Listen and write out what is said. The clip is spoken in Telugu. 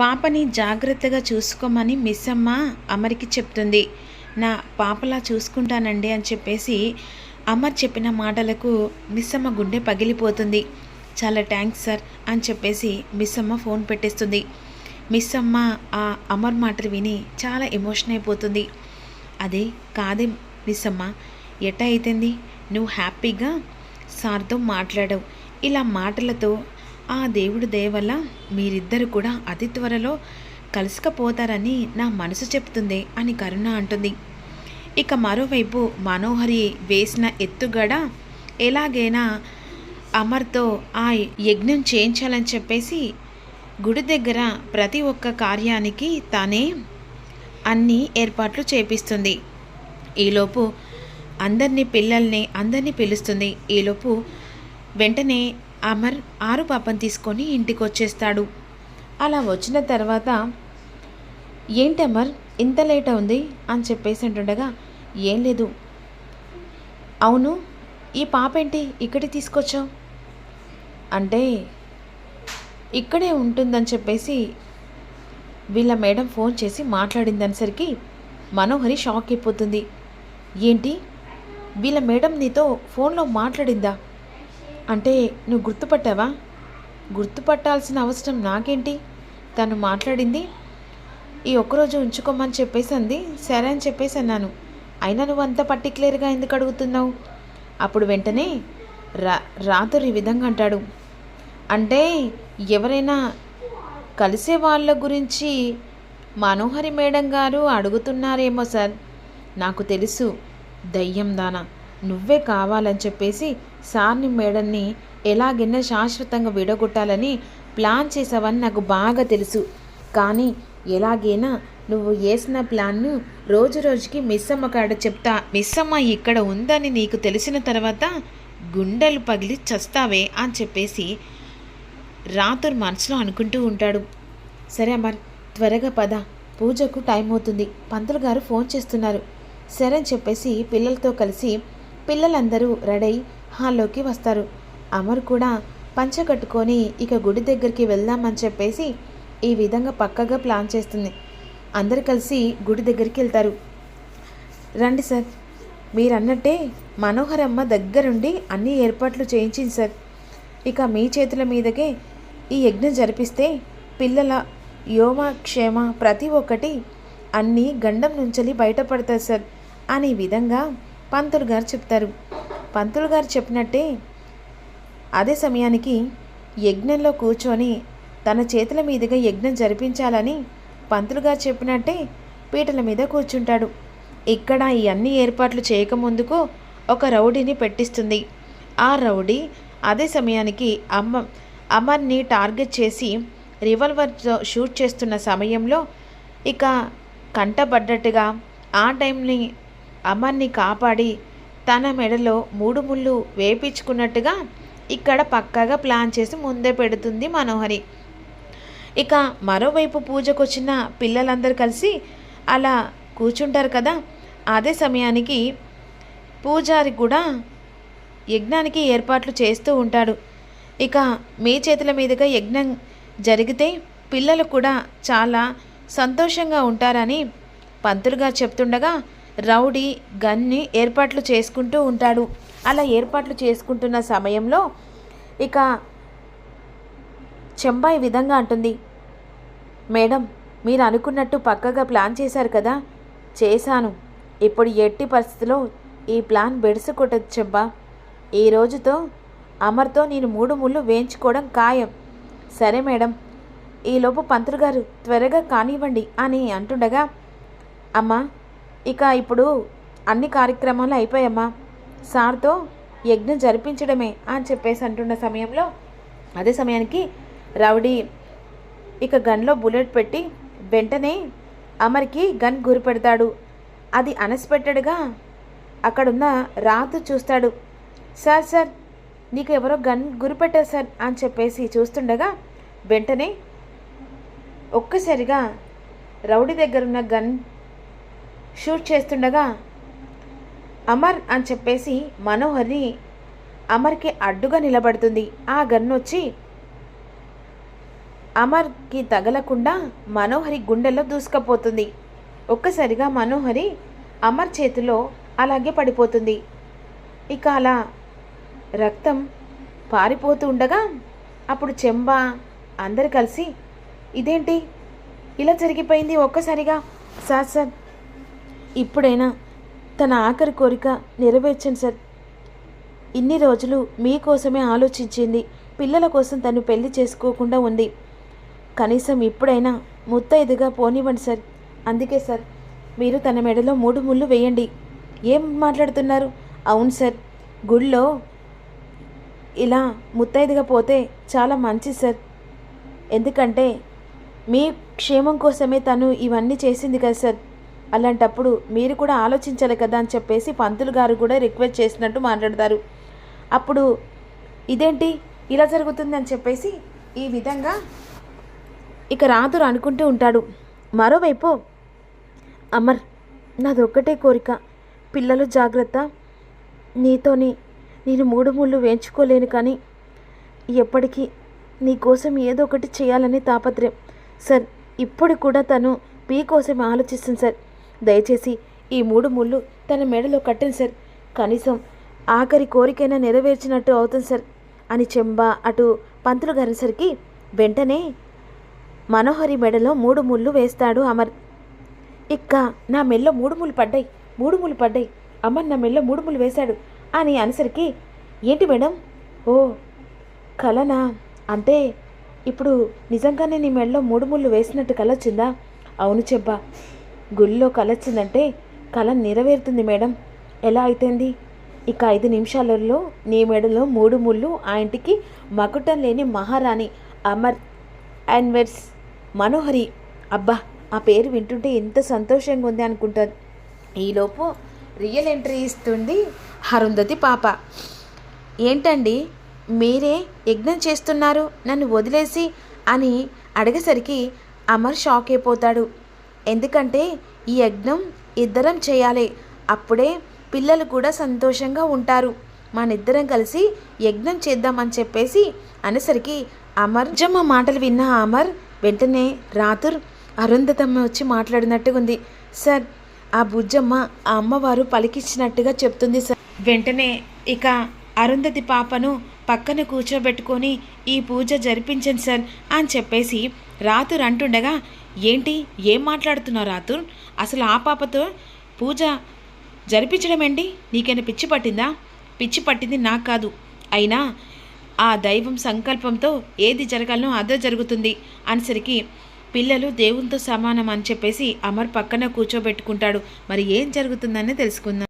పాపని జాగ్రత్తగా చూసుకోమని మిస్ అమ్మ అమర్కి చెప్తుంది. నా పాపలా చూసుకుంటానండి అని చెప్పేసి అమర్ చెప్పిన మాటలకు మిస్ అమ్మ గుండె పగిలిపోతుంది. చాలా థ్యాంక్స్ సార్ అని చెప్పేసి మిస్ అమ్మ ఫోన్ పెట్టేస్తుంది. మిస్ అమ్మ ఆ అమర్ మాటలు విని చాలా ఎమోషన్ అయిపోతుంది. అదే కాదే మిస్ అమ్మ ఎట అయితుంది నువ్వు హ్యాపీగా సార్తో మాట్లాడవు. ఇలా మాటలతో ఆ దేవుడి దేవల్ల మీరిద్దరు కూడా అతి త్వరలో కలుసుకపోతారని నా మనసు చెప్తుంది అని కరుణ అంటుంది. ఇక మరోవైపు మనోహరి వేసిన ఎత్తుగడ ఎలాగైనా అమర్తో ఆ యజ్ఞం చేయించాలని చెప్పేసి గుడి దగ్గర ప్రతి ఒక్క కార్యానికి తానే అన్ని ఏర్పాట్లు చేపిస్తుంది. ఈలోపు అందరినీ పిల్లల్ని అందరినీ పిలుస్తుంది. ఈలోపు వెంటనే అమర్ ఆరు పాపం తీసుకొని ఇంటికి వచ్చేస్తాడు అలా వచ్చిన తర్వాత ఏంటి అమర్ ఇంత లేట్ ఉంది అని చెప్పేసి అంటుండగా ఏం లేదు. అవును ఈ పాప ఏంటి ఇక్కడ తీసుకొచ్చావు? అంటే ఇక్కడే ఉంటుందని చెప్పేసి వీళ్ళ మేడం ఫోన్ చేసి మాట్లాడిందనేసరికి మనోహరి షాక్ అయిపోతుంది. ఏంటి? వీళ్ళ మేడం నీతో ఫోన్లో మాట్లాడిందా? అంటే నువ్వు గుర్తుపట్టావా? గుర్తుపట్టాల్సిన అవసరం నాకేంటి? తను మాట్లాడింది. ఈ ఒక్కరోజు ఉంచుకోమని చెప్పేసి అంది సరే అని చెప్పేసి అన్నాను. అయినా నువ్వు అంత పర్టికులర్గా ఎందుకు అడుగుతున్నావు? అప్పుడు వెంటనే రా రాతురు ఈ విధంగా అంటాడు. అంటే ఎవరైనా కలిసే వాళ్ళ గురించి మనోహరి మేడం గారు అడుగుతున్నారేమో సార్. నాకు తెలుసు. దయ్యం దానా. నువ్వే కావాలని చెప్పేసి సార్ని మేడన్ని ఎలాగైనా శాశ్వతంగా విడగొట్టాలని ప్లాన్ చేసావని నాకు బాగా తెలుసు. కానీ ఎలాగైనా నువ్వు వేసిన ప్లాన్ను రోజు రోజుకి మిస్సమ్మ కాడ చెప్తా. మిస్ అమ్మ ఇక్కడ ఉందని నీకు తెలిసిన తర్వాత గుండెలు పగిలి చస్తావే అని చెప్పేసి రాత్రి మనసులో అనుకుంటూ ఉంటాడు. సరే అమ్మ త్వరగా పద. పూజకు టైం అవుతుంది. పంతులు గారు ఫోన్ చేస్తున్నారు. సరే అని చెప్పేసి పిల్లలతో కలిసి పిల్లలందరూ రెడై హాల్లోకి వస్తారు. అమర్ కూడా పంచ కట్టుకొని ఇక గుడి దగ్గరికి వెళ్దామని చెప్పేసి ఈ విధంగా పక్కగా ప్లాన్ చేస్తుంది. అందరు కలిసి గుడి దగ్గరికి వెళ్తారు. రండి సార్. మీరన్నట్టే మనోహరమ్మ దగ్గరుండి అన్ని ఏర్పాట్లు చేయించింది సార్. ఇక మీ చేతుల మీదకే ఈ యజ్ఞం జరిపిస్తే పిల్లల యోమక్షేమ ప్రతి ఒక్కటి అన్నీ గండం నుంచెలి బయటపడతాయి సార్. అనే విధంగా పంతులు గారు చెప్తారు. పంతులు గారు చెప్పినట్టే అదే సమయానికి యజ్ఞంలో కూర్చొని తన చేతుల మీదుగా యజ్ఞం జరిపించాలని పంతులు గారు చెప్పినట్టే పీటల మీద కూర్చుంటాడు. ఇక్కడ ఈ అన్ని ఏర్పాట్లు చేయకముందుకు ఒక రౌడీని పెట్టిస్తుంది. ఆ రౌడీ అదే సమయానికి అమ్మ అమర్ని టార్గెట్ చేసి రివాల్వర్తో షూట్ చేస్తున్న సమయంలో ఇక కంటబడ్డట్టుగా ఆ టైంని అమర్ని కాపాడి తన మెడలో మూడు ముళ్ళు వేపించుకున్నట్టుగా ఇక్కడ పక్కాగా ప్లాన్ చేసి ముందే పెడుతుంది మనోహరి. ఇక మరోవైపు పూజకు వచ్చిన పిల్లలందరూ కలిసి అలా కూర్చుంటారు కదా? అదే సమయానికి పూజారి కూడా యజ్ఞానికి ఏర్పాట్లు చేస్తూ ఉంటాడు. ఇక మీ చేతుల మీదుగా యజ్ఞం జరిగితే పిల్లలు కూడా చాలా సంతోషంగా ఉంటారని పంతులుగా చెప్తుండగా రౌడీ గన్ని ఏర్పాట్లు చేసుకుంటూ ఉంటాడు. అలా ఏర్పాట్లు చేసుకుంటున్న సమయంలో ఇక చెంబా ఈ విధంగా అంటుంది. మేడం మీరు అనుకున్నట్టు పక్కగా ప్లాన్ చేశారు కదా? చేశాను. ఇప్పుడు ఎట్టి పరిస్థితిలో ఈ ప్లాన్ బెడిసి కొట్టదు చెంబా. ఈ రోజుతో అమర్తో నేను మూడు ముళ్ళు వేయించుకోవడం ఖాయం. సరే మేడం ఈలోపు పంతులు గారు త్వరగా కానివ్వండి అని అంటుండగా అమ్మా ఇక ఇప్పుడు అన్ని కార్యక్రమాలు అయిపోయామ్మా సార్తో యజ్ఞం జరిపించడమే అని చెప్పేసి అంటున్న సమయంలో అదే సమయానికి రౌడీ ఇక గన్లో బుల్లెట్ పెట్టి వెంటనే అమర్కి గన్ గురి పెడతాడు. అది అనస్పెట్టెడ్గా అక్కడున్న రాతు చూస్తాడు. సార్ సార్ నీకు ఎవరో గన్ గురిపెట్టారు సార్ అని చెప్పేసి చూస్తుండగా వెంటనే ఒక్కసారిగా రౌడీ దగ్గరున్న గన్ షూట్ చేస్తుండగా అమర్ అని చెప్పేసి మనోహర్ని అమర్కి అడ్డుగా నిలబడుతుంది. ఆ గన్ను వచ్చి అమర్కి తగలకుండా మనోహరి గుండెల్లో దూసుకుపోతుంది. ఒక్కసారిగా మనోహరి అమర్ చేతిలో అలాగే పడిపోతుంది. ఇక అలా రక్తం పారిపోతూ ఉండగా అప్పుడు చెంబ అందరు కలిసి ఇదేంటి? ఇలా జరిగిపోయింది ఒక్కసారిగా. సార్ సార్ ఇప్పుడైనా తన ఆఖరి కోరిక నెరవేర్చండి సార్. ఇన్ని రోజులు మీకోసమే ఆలోచించింది పిల్లల కోసం తను పెళ్ళి చేసుకోకుండా ఉంది. కనీసం ఇప్పుడైనా ముత్తైదుగా పోనివ్వండి సార్. అందుకే సార్ మీరు తన మెడలో మూడు ముళ్ళు వేయండి. ఏం మాట్లాడుతున్నారు? అవును సార్ గుళ్ళో ఇలా ముత్తైదుగా పోతే చాలా మంచిది సార్. ఎందుకంటే మీ క్షేమం కోసమే తను ఇవన్నీ చేసింది కదా సార్. అలాంటప్పుడు మీరు కూడా ఆలోచించాలి కదా అని చెప్పేసి పంతులు గారు కూడా రిక్వెస్ట్ చేసినట్టు మాట్లాడతారు. అప్పుడు ఇదేంటి? ఇలా జరుగుతుందని చెప్పేసి ఈ విధంగా ఇక రాదురు అనుకుంటూ ఉంటాడు. మరోవైపు అమర్ నాదొక్కటే కోరిక. పిల్లలు జాగ్రత్త. నీతోని నేను మూడు ముళ్ళు వేయించుకోలేను కానీ ఎప్పటికీ నీకోసం ఏదో ఒకటి చేయాలని తాపత్రయం. సార్ ఇప్పుడు కూడా తను మీ కోసం ఆలోచిస్తుంది సార్. దయచేసి ఈ మూడు ముళ్ళు తన మెడలో కట్టండి సార్. కనీసం ఆఖరి కోరికైనా నెరవేర్చినట్టు అవుతుంది సార్ అని చెంబ అటు పంతులు గారేసరికి వెంటనే మనోహరి మెడలో మూడు ముళ్ళు వేస్తాడు అమర్. ఇక్క నా మెల్లో మూడు ముళ్ళు పడ్డాయి మూడు ముళ్ళు పడ్డాయి. అమర్ నా మెల్లో మూడు ముళ్ళు వేశాడు అని అనేసరికి ఏంటి మేడం? ఓ కలనా? అంటే ఇప్పుడు నిజంగానే నీ మెడలో మూడు ముళ్ళు వేసినట్టు కలొచ్చిందా? అవును చెబ్బా గుళ్ళో కలొచ్చిందంటే కళ నెరవేరుతుంది మేడం. ఎలా అయితేంది? ఇక ఐదు నిమిషాలలో నీ మెడలో మూడు ముళ్ళు ఆ ఇంటికి మకుటం లేని మహారాణి అమర్ అన్వర్స్ మనోహరి. అబ్బా ఆ పేరు వింటుంటే ఎంత సంతోషంగా ఉంది అనుకుంటారు. ఈలోపు రియల్ ఎంట్రీ ఇస్తుంది అరుంధతి పాప. ఏంటండి? మీరే యజ్ఞం చేస్తున్నారు నన్ను వదిలేసి అని అడిగేసరికి అమర్ షాక్ అయిపోతాడు. ఎందుకంటే ఈ యజ్ఞం ఇద్దరం చేయాలి. అప్పుడే పిల్లలు కూడా సంతోషంగా ఉంటారు. మనిద్దరం కలిసి యజ్ఞం చేద్దామని చెప్పేసి అనేసరికి అమర్ జమ్మ మాటలు విన్న అమర్ వెంటనే రాతుర్ అరుంధతమ్మ వచ్చి మాట్లాడినట్టుగా ఉంది సార్ ఆ బుజ్జమ్మ ఆ అమ్మవారు పలికిచ్చినట్టుగా చెప్తుంది సార్. వెంటనే ఇక అరుంధతి పాపను పక్కన కూర్చోబెట్టుకొని ఈ పూజ జరిపించండి సార్ అని చెప్పేసి రాతురు అంటుండగా ఏంటి? ఏం మాట్లాడుతున్నావు రాతుర్ అసలు ఆ పాపతో పూజ జరిపించడం ఏంటి నీకైనా పిచ్చి పట్టిందా? పిచ్చి పట్టింది నాకు కాదు. అయినా ఆ దైవం సంకల్పంతో ఏది జరగాలనో అదే జరుగుతుంది అనేసరికి పిల్లలు దేవునితో సమానం అని చెప్పేసి అమర్ పక్కన కూర్చోబెట్టుకుంటాడు. మరి ఏం జరుగుతుందనే తెలుసుకుందాం.